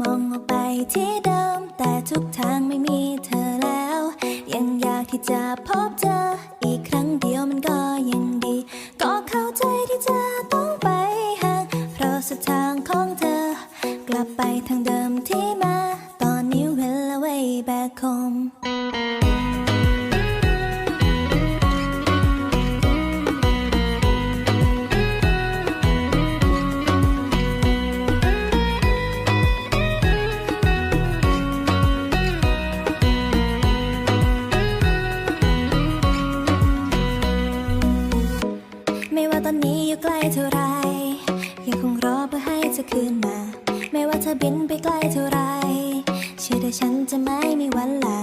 มองออกไปที่เดิม แต่ทุกทางไม่มีเธอแล้ว ยังอยากที่จะพบเจอ อีกครั้งเดียวมันก็ยังดี ก็เข้าใจที่เธอต้องไปห่างเพราะสุดทาน งคงรอเพื่อให้เธอคืนมา ไม่ว่าเธอบินไปไกลเท่าไร เชื่อได้ฉันจะไม่มีวันลา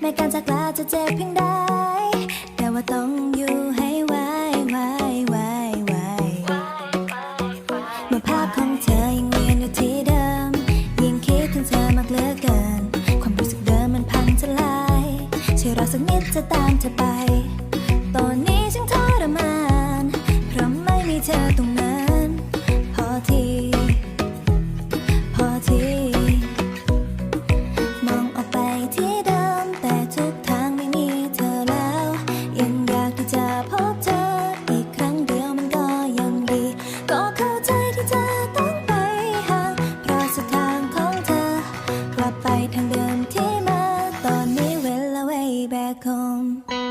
แม้การจากลาจะเจ็บเพียงใดแต่ว่าต้องอยู่ให้ไหวไหวไหวไหวเมื่อภาพของเธอยังเวียนอยู่ที่เดิม ยิ่งคิดถึงเธอมากเหลือเกิน ความรู้สึกเดิมมันพังทลายช่วยรอสักนิดจะตามเธอไป back home